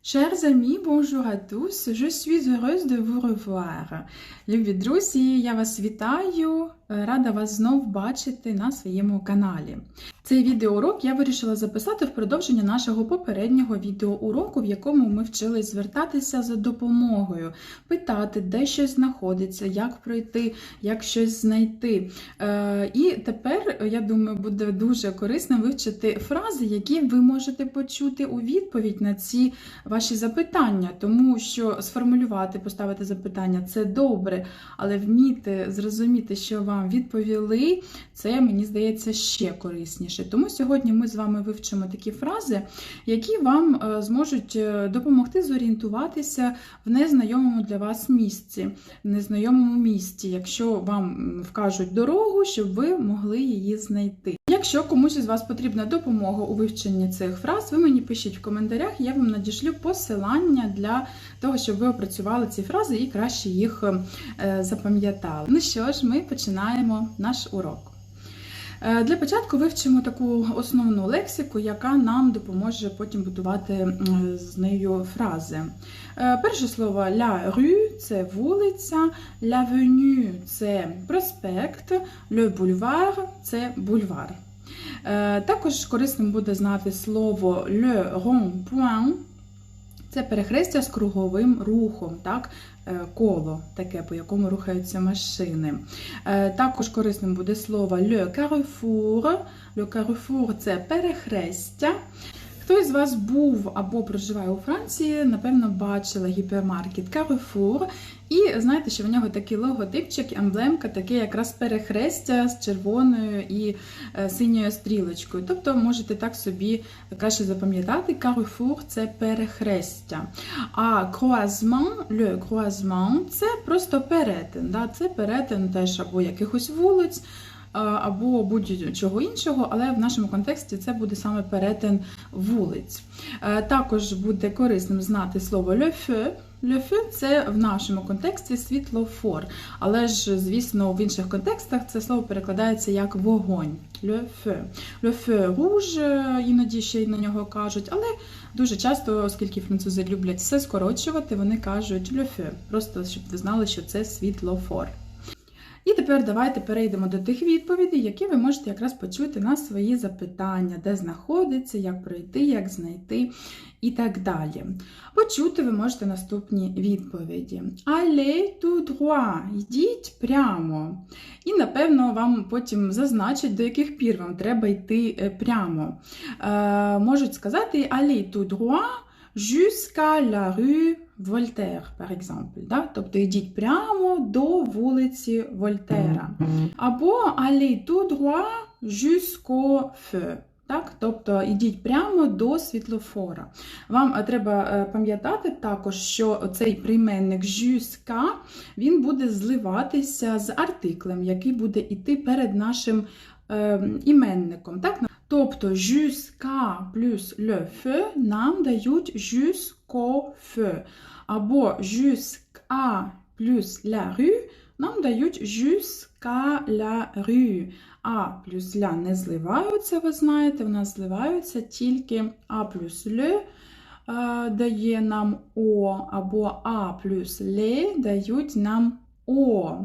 Chers amis, bonjour à tous. Je suis heureuse de vous revoir. Любі друзі, я вас вітаю. Рада вас знов бачити на своєму каналі. Цей відеоурок я вирішила записати в продовження нашого попереднього відеоуроку, в якому ми вчились звертатися за допомогою, питати, де щось знаходиться, як пройти, як щось знайти. Е, І тепер, я думаю, буде дуже корисно вивчити фрази, які ви можете почути у відповідь на ці ваші запитання, тому що сформулювати, поставити запитання це добре, але вміти зрозуміти, що вам відповіли, це мені здається ще корисніше. Тому сьогодні ми з вами вивчимо такі фрази, які вам е, зможуть е, допомогти зорієнтуватися в незнайомому для вас місці, незнайомому місці, якщо вам вкажуть дорогу, щоб ви могли її знайти. Якщо комусь із вас потрібна допомога у вивченні цих фраз, ви мені пишіть в коментарях, я вам надішлю посилання для того, щоб ви опрацювали ці фрази і краще їх е, запам'ятали. Ну що ж, ми починаємо наш урок. Е, Для початку вивчимо таку основну лексику, яка нам допоможе потім будувати з нею фрази. Е, Перше слово la rue – це вулиця, l'avenue – це проспект, le boulevard – це бульвар. Е, Також корисним буде знати слово le rond-point. Це перехрестя з круговим рухом, так? Е, коло таке, по якому рухаються машини. Е, Також корисним буде слово le carrefour. Le carrefour – це перехрестя. Хто із вас був або проживає у Франції, напевно, бачила гіпермаркет Carrefour. І знаєте, що в нього такий логотипчик, емблемка, таке якраз перехрестя з червоною і е, синьою стрілочкою. Тобто можете так собі краще запам'ятати, Carrefour – це перехрестя. А croisement, le croisement – це просто перетин. Да? Це перетин теж або якихось вулиць, або будь-чого іншого, але в нашому контексті це буде саме перетин вулиць. Е, Також буде корисним знати слово le feu. Feu – це в нашому контексті світлофор, але ж, звісно, в інших контекстах це слово перекладається як вогонь. Feu rouge, е, іноді ще й на нього кажуть, але дуже часто, оскільки французи люблять все скорочувати, вони кажуть feu, просто щоб ви знали, що це світлофор. І тепер давайте перейдемо до тих відповідей, які ви можете якраз почути на свої запитання, де знаходиться, як пройти, як знайти і так далі. Почути ви можете наступні відповіді. Allez tout droit, йдіть прямо. І, напевно, вам потім зазначать, до яких пір вам треба йти е, прямо. Е, можуть сказати Allez tout droit jusqu'à la rue Вольтер, exemple. Да? Тобто йдіть прямо до вулиці Вольтера. Або allez tout droit jusqu'au feu. Так? Тобто йдіть прямо до світлофора. Вам е, треба е, пам'ятати також, що цей прийменник jusqu'à, він буде зливатися з артиклем, який буде йти перед нашим е, іменником. Так? Тобто jusqu'à плюс le feu нам дають jusqu'au feu. Або jusqu'à плюс la rue нам дають jusqu'à la rue. А плюс ля не зливаються, ви знаєте, в нас зливаються тільки А плюс le е, дає нам О, або А плюс ле дають нам О.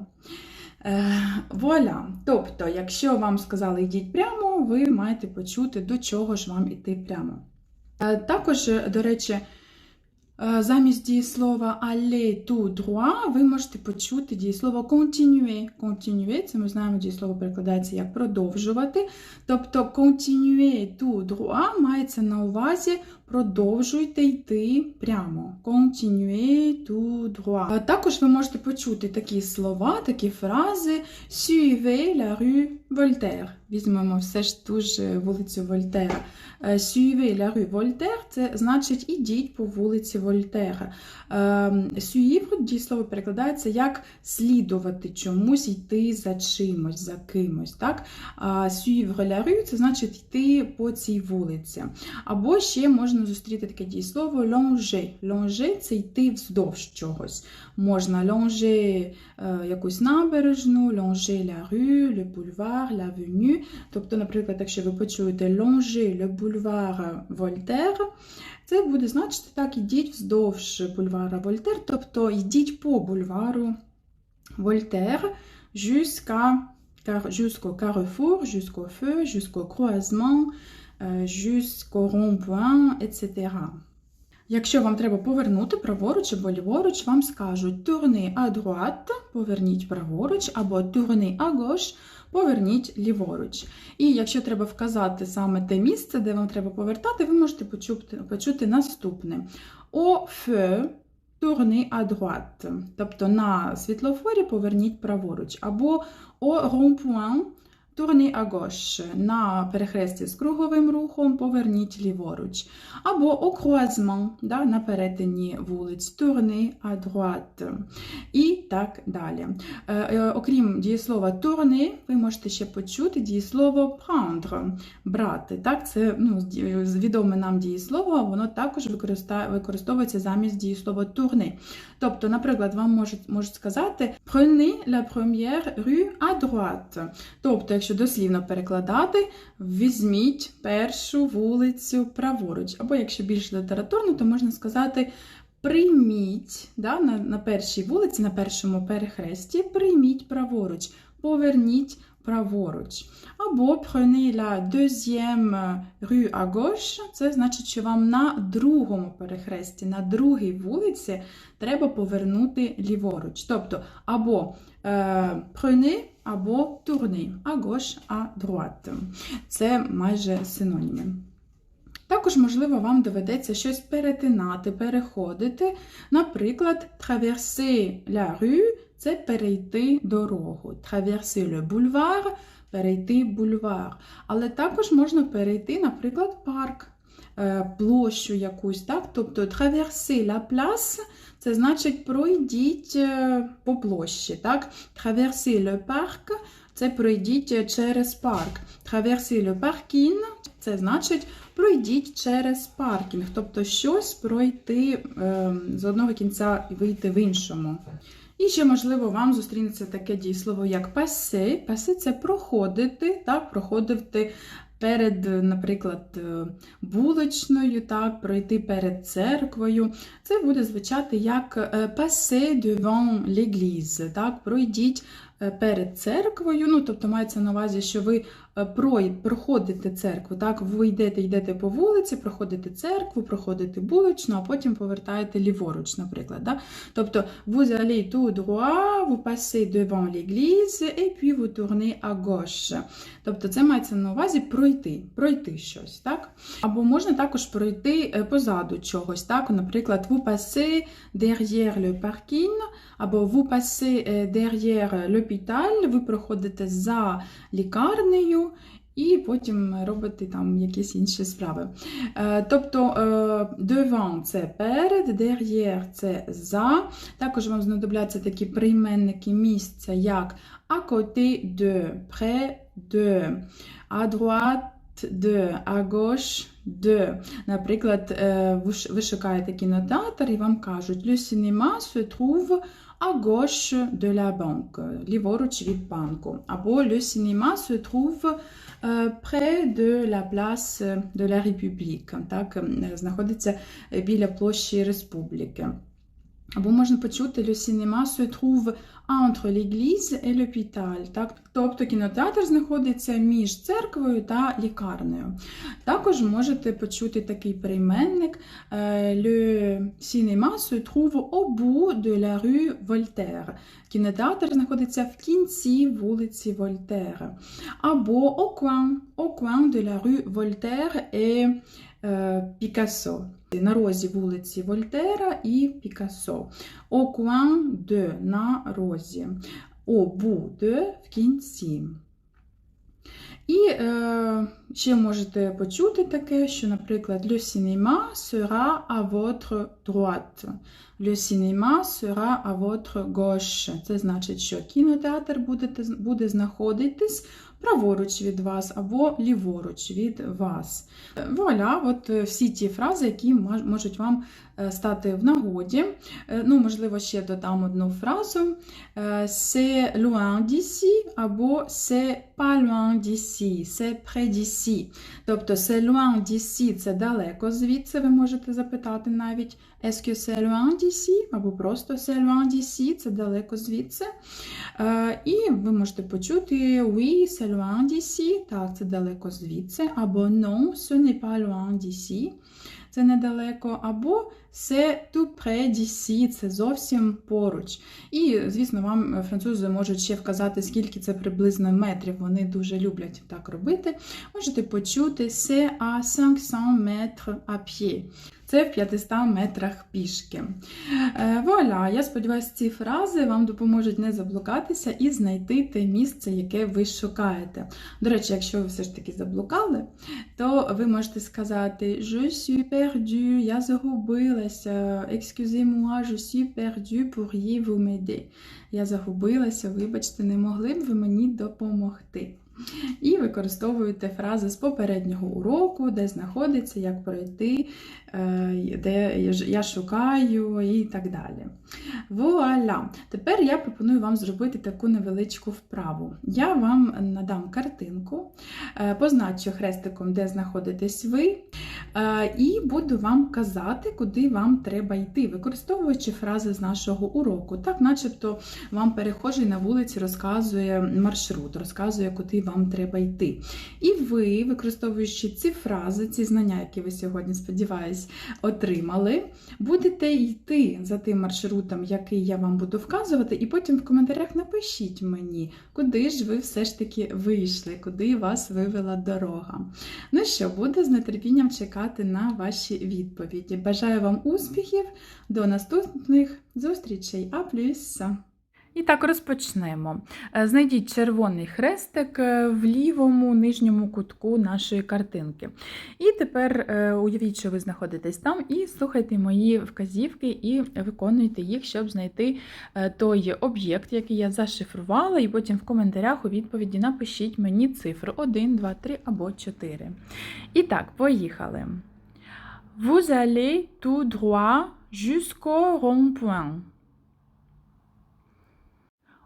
Е, Вуаля. Тобто, якщо вам сказали йдіть прямо, ви маєте почути, до чого ж вам іти прямо. Е, Також, до речі, е, замість дієслова aller tout droit ви можете почути дієслово continuer. Continuer, це ми знаємо, дієслово перекладається як продовжувати. Тобто continuer tout droit мається на увазі продовжуйте йти прямо. Continuer tout droit. Е, Також ви можете почути такі слова, такі фрази Suivez la rue Voltaire. Візьмемо все ж ту ж вулицю Вольтера. Е, Suivez la rue Voltaire – це значить ідіть по вулиці Вольтера. Е, Suivre дієслово перекладається як слідувати чомусь, йти за чимось, за кимось. Так? Suivre la rue – це значить йти по цій вулиці. Або ще можна зустріти таке дієслово longer. Longer – це йти вздовж чогось. Можна longer е, якусь набережну, longer la rue, le boulevard, boulevard, l'avenue. Тобто, наприклад, якщо ви почуєте longer le boulevard Voltaire, це буде значити так, ідіть вздовж бульвара Вольтер, тобто йдіть по бульвару Вольтер jusqu'au carrefour, jusqu'au feu, jusqu'au croisement, jusqu'au rond-point, etc. Якщо вам треба повернути праворуч або ліворуч, вам скажуть tournez à droite, поверніть праворуч, або tournez à gauche, поверніть ліворуч. І якщо треба вказати саме те місце, де вам треба повертати, ви можете почути, почути наступне. Au feu, tournez à droite. Тобто на світлофорі поверніть праворуч. Або au rond-point, à gauche. На перехресті з круговим рухом поверніть ліворуч. Або au да, на перетині вулиць, à droite. І так далі. Е, е, Окрім дієслова tourner, ви можете ще почути дієслово prendre, брати. Так, це ну, відоме нам дієслово, воно також використовується замість дієслова tourner. Тобто, наприклад, вам можуть, можуть сказати prenez la première rue à droite. Тобто, якщо дослівно перекладати, візьміть першу вулицю праворуч. Або якщо більш літературно, то можна сказати прийміть да, на, на першій вулиці, на першому перехресті, прийміть праворуч, поверніть праворуч. Або prenez la deuxième rue à gauche, це значить, що вам на другому перехресті, на другій вулиці треба повернути ліворуч. Тобто або е, prenez, або tournez, à gauche, à droite. Це майже синоніми. Також, можливо, вам доведеться щось перетинати, переходити. Наприклад, traverser la rue – це перейти дорогу. Traverser le boulevard – перейти бульвар. Але також можна перейти, наприклад, парк, е, площу якусь. Так? Тобто traverser la place – це значить пройдіть е, по площі. Так? Traverser le parc – це пройдіть через парк. Traverser le parking – це значить пройдіть через паркінг, тобто щось пройти е, з одного кінця і вийти в іншому. І ще, можливо, вам зустрінеться таке дієслово, як пасе. Пасе це проходити, так, проходити перед, наприклад, булочною, вуличною, так, пройти перед церквою. Це буде звучати як е, пасе devant l'église, так, пройдіть е, перед церквою. Ну, тобто мається на увазі, що ви е, проходите церкву, так, ви йдете, йдете по вулиці, проходите церкву, проходите вуличну, а потім повертаєте ліворуч, наприклад. Да? Тобто, vous allez tout droit, vous passez devant l'église, et puis vous tournez à gauche. Тобто, це мається на увазі пройти, пройти щось, так? Або можна також пройти е, позаду чогось, так? Наприклад, vous passez derrière le parking, або vous passez е, derrière l'hôpital, ви проходите за лікарнею. І потім робити там якісь інші справи. Е, Тобто е, devant – це перед, derrière – це за. Також вам знадобляться такі прийменники місця, як à côté de, près de, à droite de, à gauche de. Наприклад, е, ви шукаєте кінотеатр і вам кажуть Le cinéma se trouve à gauche de la banque, ліворуч від банку. Або Le cinéma se trouve е, près de la place de la République, так, е, знаходиться біля площі Республіки. Або можна почути Le cinéma se trouve entre l'église et. Так? Тобто кінотеатр знаходиться між церквою та лікарнею. Також можете почути такий прийменник е, Le cinéma se trouve au bout de la rue Voltaire. Кінотеатр знаходиться в кінці вулиці Вольтера. Або au coin, au coin de la rue Voltaire е, Picasso. На розі вулиці Вольтера і Пікассо. Au coin de – на розі. Au bout de – в кінці. І е, ще можете почути таке, що, наприклад, le cinéma sera à votre droite. Le cinéma sera à votre gauche. Це значить, що кінотеатр буде, буде знаходитись праворуч від вас або ліворуч від вас. Е, Вуаля, от е, всі ті фрази, які можуть вам стати в нагоді. Е, Ну, можливо, ще додам одну фразу. Е, C'est loin d'ici або C'est pas loin d'ici, c'est près d'ici. Тобто c'est loin d'ici – це далеко звідси, ви можете запитати навіть Est-ce que c'est loin d'ici? або просто c'est loin d'ici – це далеко звідси. Е, І ви можете почути Oui, c'est loin d'ici, так, це далеко звідси, або Non, ce n'est pas loin d'ici, це недалеко, або це tout près d'ici, це зовсім поруч. І, звісно, вам французи можуть ще вказати, скільки це приблизно метрів. Вони дуже люблять так робити. Можете почути C'est à 500 метрів à pied. Це в 500 метрах пішки. Е, Вуаля, я сподіваюся, ці фрази вам допоможуть не заблукатися і знайти те місце, яке ви шукаєте. До речі, якщо ви все ж таки заблукали, то ви можете сказати Je suis perdu, я загубилася. Excusez-moi, je suis perdu, pourriez-vous m'aider? Я загубилася, вибачте, не могли б ви мені допомогти. І використовуєте фрази з попереднього уроку, де знаходиться, як пройти, е, де я шукаю і так далі. Вуаля! Тепер я пропоную вам зробити таку невеличку вправу. Я вам надам картинку, е, позначу хрестиком, де знаходитесь ви, і буду вам казати, куди вам треба йти, використовуючи фрази з нашого уроку. Так, начебто вам перехожий на вулиці розказує маршрут, розказує, куди вам треба йти. І ви, використовуючи ці фрази, ці знання, які ви сьогодні, сподіваюсь, отримали, будете йти за тим маршрутом, який я вам буду вказувати, і потім в коментарях напишіть мені, куди ж ви все ж таки вийшли, куди вас вивела дорога. Ну що, буду з нетерпінням чекати на ваші відповіді. Бажаю вам успіхів, до наступних зустрічей. А плюс! І так розпочнемо. Е, Знайдіть червоний хрестик е, в лівому нижньому кутку нашої картинки. І тепер е, уявіть, що ви знаходитесь там, і слухайте мої вказівки і виконуйте їх, щоб знайти той об'єкт, який я зашифрувала, і потім в коментарях у відповіді напишіть мені цифру 1, 2, 3 або 4. І так, поїхали. Vous allez tout droit jusqu'au rond-point.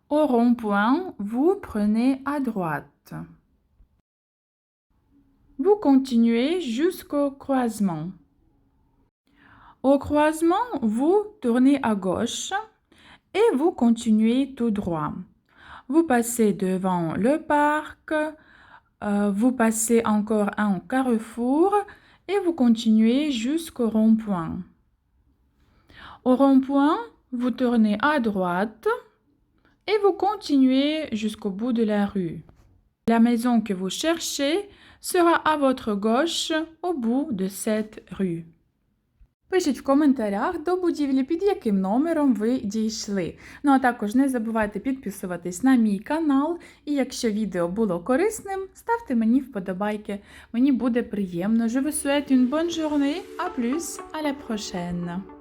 Au rond-point, vous prenez à droite. Vous continuez jusqu'au croisement. Au croisement, vous tournez à gauche et vous continuez tout droit. Vous passez devant le parc, euh, vous passez encore un carrefour et vous continuez jusqu'au rond-point. Au rond-point, vous tournez à droite et vous continuez jusqu'au bout de la rue. La maison que vous cherchez sera à votre gauche au bout de cette rue. Пишіть в коментарях до будівлі, під яким номером ви дійшли. Ну а також не забувайте підписуватись на мій канал. І якщо відео було корисним, ставте мені вподобайки. Мені буде приємно. Je vous souhaite une bonne journée. À plus, à la prochaine.